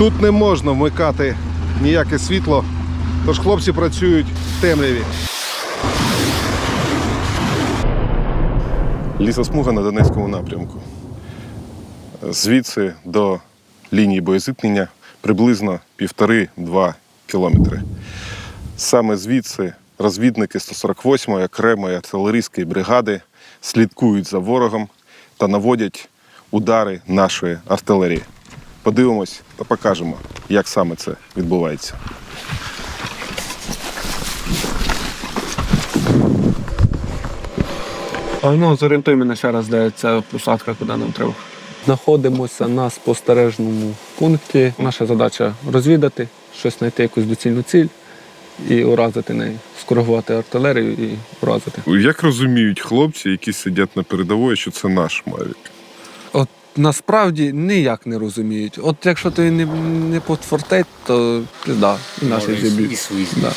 Тут не можна вмикати ніяке світло, тож хлопці працюють в темряві. Лісосмуга на Донецькому напрямку. Звідси до лінії боєзіткнення приблизно півтори-два кілометри. Саме звідси розвідники 148-ї окремої артилерійської бригади слідкують за ворогом та наводять удари нашої артилерії. Подивимось та покажемо, як саме це відбувається. А ну, зорієнтуй мене ще раз, де ця посадка, куди нам треба. Знаходимося на спостережному пункті. Наша задача розвідати, щось знайти якусь доцільну ціль і уразити неї, скоригувати артилерію і уразити. Як розуміють хлопці, які сидять на передової, що це наш Мавік? Насправді ніяк не розуміють. От якщо ти не, не подфортеть, то пізда, і наші зіб'ють. І свої. Да.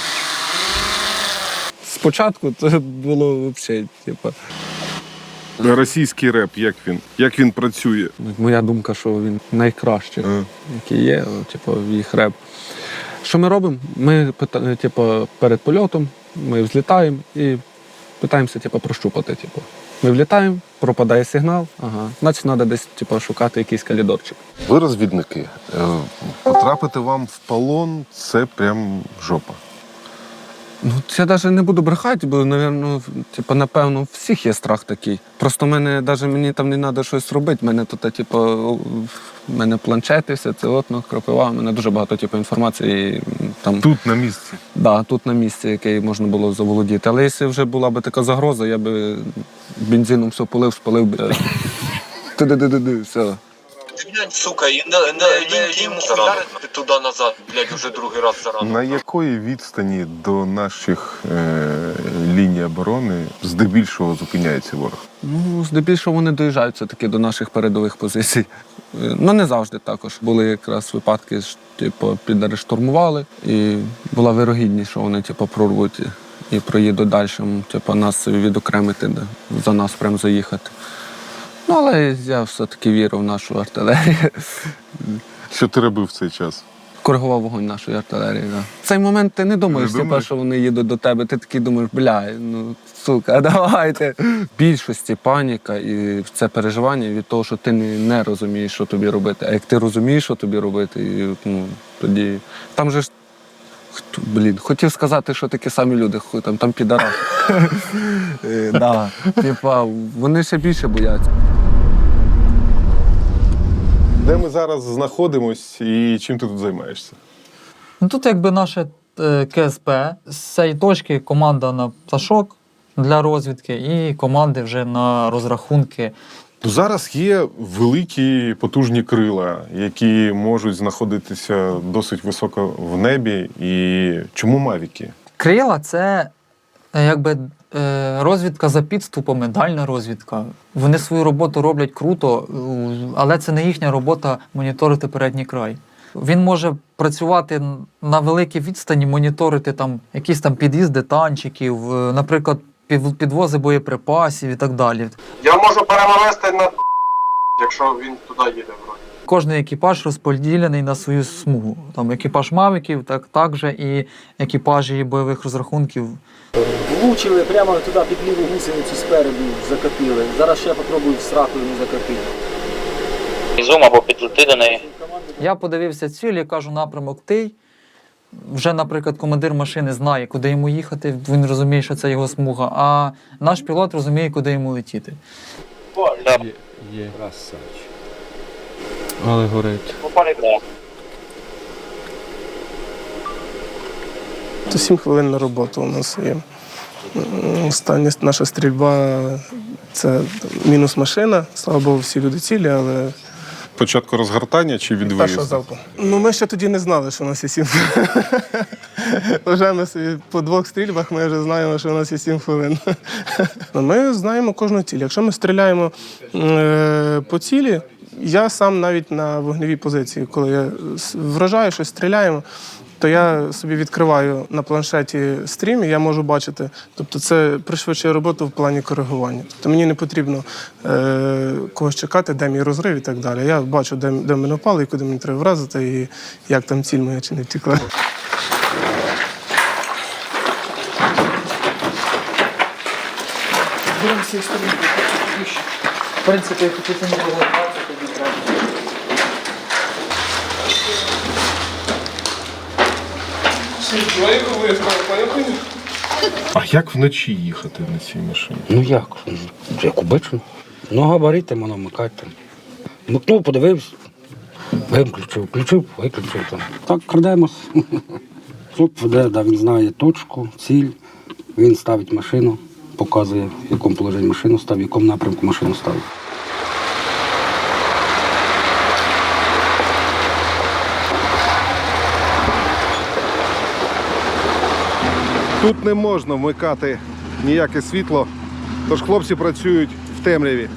Спочатку це було взагалі, типу, Російський реп, як він? Як він працює? моя думка, що він найкращий. Е. які є, типу, їх реп. Що ми робимо? Ми типу, перед польотом ми взлітаємо і питаємося типу, прощупати. Типу. Ми влітаємо, пропадає сигнал, ага. значить треба десь типу, шукати якийсь калідорчик. Ви розвідники. Е, Потрапити вам в полон це прям жопа. Ну, я навіть не буду брехати, бо, напевно, типу, напевно, у всіх є страх такий. Просто мене навіть мені там не треба щось робити. У мене тут, типу, в мене планшети, все це от, ну, кропива, у мене дуже багато типу, інформації. Там, Тут на місці. Да, тут на місці, яке можна було заволодіти. Але якщо вже була б така загроза, я би бензином все полив, спалив би. Ти-ди-ди-ди-ди, все. Сука, і не, не, не йому вдарити туди назад, блядь, уже другий раз зарано. На якої відстані до наших е, ліній оборони здебільшого зупиняється ворог? Ну, здебільшого вони доїжджають все-таки до наших передових позицій. Ну, не завжди також. Були якраз випадки, що типу, підарештурмували, і була вирогідність, що вони типу, прорвуть і проїдуть далі, типу, нас відокремити, за нас прям заїхати. Ну, але я все-таки вірю в нашу артилерію. Що ти робив в цей час? Коригував вогонь нашої артилерії. Да. В цей момент ти не думаєш, Не думаєш? що вони їдуть до тебе. Ти такий думаєш, бля, ну сука, давайте. В більшості паніка і це переживання від того, що ти не, не розумієш, що тобі робити. А як ти розумієш, що тобі робити, і, ну, тоді там же ж. хто- Блін, хотів сказати, що такі самі люди, хуй там, там підарас. Е. Типа, вони ще більше бояться. Де ми зараз знаходимось і чим ти тут займаєшся? Ну тут якби наше е, КСП. З цієї точки команда на пташок для розвідки і команди вже на розрахунки. Ну, Зараз є великі потужні крила, які можуть знаходитися досить високо в небі. І чому мавіки? Крила це е, якби розвідка за підступами, дальня розвідка. Вони свою роботу роблять круто, е, але це не їхня робота моніторити передній край. Він може працювати на великій відстані, моніторити там якісь там під'їзди танчиків, е, наприклад, під- підвози боєприпасів і так далі. Я можу перенавести на якщо він туди їде вроді. Кожний екіпаж розподілений на свою смугу. Там екіпаж мавиків, так, так же і екіпажі бойових розрахунків. Влучили прямо туди під ліву гусеницю спереду закатили. Зараз ще попробую сраку йому закатити. Ізум або підлети до неї. Я подивився ціль, я кажу, напрямок тий. Вже, наприклад, командир машини знає, куди йому їхати, він розуміє, що це його смуга, а наш пілот розуміє, куди йому летіти. Да. Є. Але горить. Да. То 7 хвилин на роботу у нас є. Остання наша стрільба це мінус машина. Слава Богу, всі люди цілі, але Початку розгортання чи від першого залпу. Ну ми ще тоді не знали, що у нас є 7 хвилин. Вже ми собі по двох стрільбах ми вже знаємо, що у нас є 7 хвилин. Ну, Ми знаємо кожну ціль. Якщо ми стріляємо е, по цілі, я сам навіть на вогневій позиції, коли я вражаю щось, стріляємо, Тобто я собі відкриваю на планшеті стрім, і я можу бачити. Тобто це пришвидшує роботу в плані коригування. Тобто мені не потрібно е, когось чекати, де мій розрив і так далі. Я бачу, де, де мене впали і куди мені треба вразити, і як там ціль моя чи не втекла. В принципі, якщо це не було тоді треба. А як вночі їхати на цій машині? Ну як? Як обично. Ну, габарити, воно вмикати. Вмикнув, подивився, виключив, включив, виключив там. Так крадемось. Хлоп веде, да, він знає точку, ціль, він ставить машину, показує, в якому положенні машину ставить, в якому напрямку машину ставить. Тут не можна вмикати ніяке світло, тож хлопці працюють в темряві.